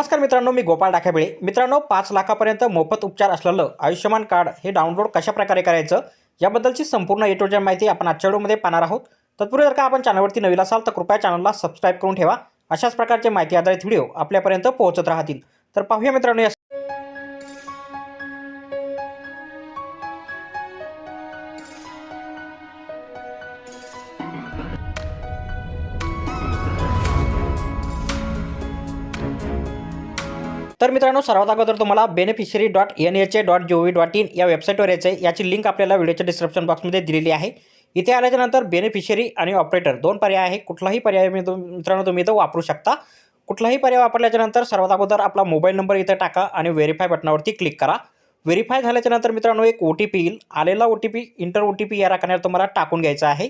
नमस्कार मित्रांनो मी गोपाळ डाकाबिळे मित्रांनो पाच लाखापर्यंत मोफत उपचार असलेलं आयुष्यमान कार्ड हे डाउनलोड कशाप्रकारे करायचं याबद्दलची संपूर्ण ए टू जेड माहिती आपण आजच्या व्हिडिओमध्ये पाहणार आहोत. तत्पूर्वी जर का आपण चॅनलवरती नवीन असाल तर कृपया चॅनलला सबस्क्राईब करून ठेवा. अशाच प्रकारचे माहिती आधारित व्हिडिओ आपल्यापर्यंत पोहोचत राहतील. तर पाहूया मित्रांनो या तर मित्रांनो सर्वात अगोदर तुम्हाला beneficiary dot N H A dot G O V dot in या वेबसाईटवर यायचं आहे याची लिंक आपल्याला व्हिडिओच्या डिस्क्रिप्शन बॉक्समध्ये दिलेली आहे. इथे आल्याच्यानंतर बेनिफिशरी आणि ऑपरेटर दोन पर्याय आहे कुठलाही पर्याय मी मित्रांनो तुम्ही इथं वापरू शकता. कुठलाही पर्याय वापरल्याच्यानंतर सर्वात अगोदर आपला मोबाईल नंबर इथं टाका आणि व्हेरीफाय बटनावरती क्लिक करा. व्हेरीफाय झाल्याच्यानंतर मित्रांनो एक ओ टी पी येईल. आलेला O T P enter O T P या राखण्यावर तुम्हाला टाकून घ्यायचा आहे.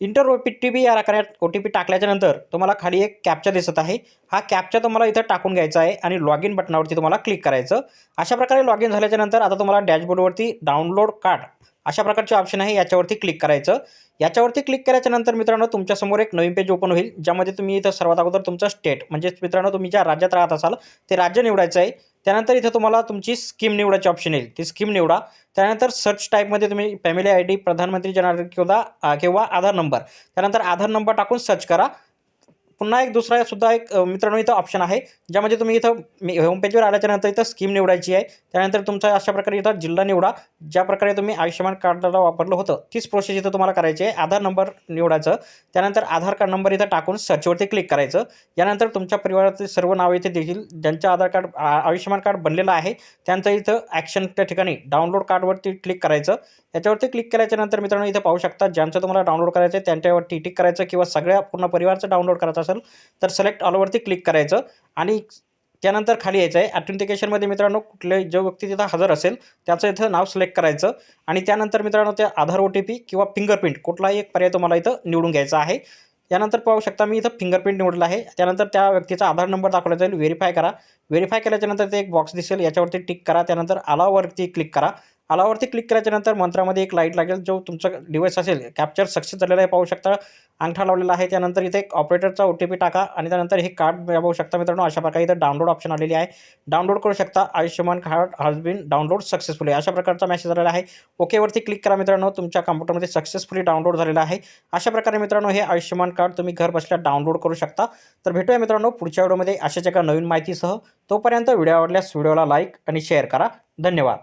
Enter O P T P या आकारात ओ टी पी टाकल्याच्यानंतर तुम्हाला खाली एक कॅप्चा दिसत आहे. हा कॅप्चा तुम्हाला इथं टाकून घ्यायचा आहे आणि लॉग इन बटनावरती तुम्हाला क्लिक करायचं. अशा प्रकारे लॉग इन झाल्याच्यानंतर आता तुम्हाला डॅशबोर्डवरती डाउनलोड कार्ड अशा प्रकारचे ऑप्शन आहे याच्यावरती क्लिक करायचं. याच्यावरती क्लिक केल्याच्यानंतर मित्रांनो तुमच्यासमोर एक नवीन पेज ओपन होईल ज्यामध्ये तुम्ही इथं सर्वात अगोदर तुमचं स्टेट म्हणजेच मित्रांनो तुम्ही ज्या राज्यात राहत असाल ते राज्य निवडायचं आहे. त्यानंतर इथं तुम्हाला तुमची स्कीम निवडायची ऑप्शन येईल. ती स्कीम निवडा. त्यानंतर सर्च टाईपमध्ये तुम्ही फॅमिली आय डी प्रधानमंत्री जन आरोग्य किंवा किंवा आधार नंबर त्यानंतर आधार नंबर टाकून सर्च करा. पुन्हा एक दुसरा सुद्धा एक मित्रांनो इथं ऑप्शन आहे ज्यामध्ये तुम्ही इथं मी होमपेजवर आल्याच्यानंतर इथं स्कीम निवडायची आहे. त्यानंतर तुमचा अशा प्रकारे इथं जिल्हा निवडा ज्या प्रकारे तुम्ही आयुष्यमान कार्डाला वापरलं होतं तीच प्रोसेस इथं तुम्हाला करायची आहे. आधार नंबर निवडायचं त्यानंतर आधार कार्ड नंबर इथं टाकून सर्चवरती क्लिक करायचं. यानंतर तुमच्या परिवारातील सर्व नावं इथे देखील ज्यांचं आधार कार्ड आयुष्यमान कार्ड बनलेलं आहे त्यांचं इथं ॲक्शन त्या ठिकाणी डाउनलोड कार्डवरती क्लिक करायचं. याच्यावरती क्लिक केल्याच्यानंतर मित्रांनो इथं पाहू शकता ज्यांचं तुम्हाला डाउनलोड करायचं आहे त्यांच्यावरती टिक करायचं किंवा सगळ्या पूर्ण परिवारचं डाउनलोड करायचं असेल तर सिलेक्ट ऑलवरती क्लिक करायचं. आणि त्यानंतर खाली यायचं आहे ॲथेंटिकेशनमध्ये मित्रांनो कुठले जो व्यक्ती तिथं हजर असेल त्याचं इथं नाव सिलेक्ट करायचं. आणि त्यानंतर मित्रांनो त्या आधार ओ टी पी किंवा फिंगरप्रिंट कुठलाही एक पर्याय तुम्हाला इथं निवडून घ्यायचा आहे. यानंतर पाहू शकता मी इथं फिंगरप्रिंट निवडला आहे. त्यानंतर त्या व्यक्तीचा आधार नंबर दाखवला जाईल व्हेरीफाय करा. व्हेरीफाय केल्याच्यानंतर ते एक बॉक्स दिसेल याच्यावरती टिक करा. त्यानंतर अलावरती क्लिक करा. अलावरती क्लिक केल्याच्यानंतर मंत्रामध्ये एक लाइट लागेल जो तुमचा डिवाईस असेल कॅप्चर सक्सेस झालेला आहे पाहू शकता. अंगठा लावलेला आहे त्यानंतर इथे एक ऑपरेटरचा ओ टी पी टाका आणि त्यानंतर हे कार्ड पाहू शकता मित्रांनो. अशा प्रकारे इथं डाउनलोड ऑप्शन आलेली आहे. डाउनलोड करू शकता. Ayushman card has been download successfully अशा प्रकारचा मेसेज आलेला आहे. ओकेवरती क्लिक करा मित्रांनो. तुमच्या कम्प्युटरमध्ये सक्सेसफुली डाउनलोड झालेला आहे. अशा प्रकारे मित्रांनो हे आयुष्यमान कार्ड तुम्ही घर बसल्या डाउनलोड करू शकता. तर भेटूया मित्रांनो पुढच्या व्हिडिओमध्ये अशाच एका नवीन माहितीसह. तोपर्यंत व्हिडिओ आवडल्यास व्हिडिओला लाईक आणि शेअर करा. धन्यवाद.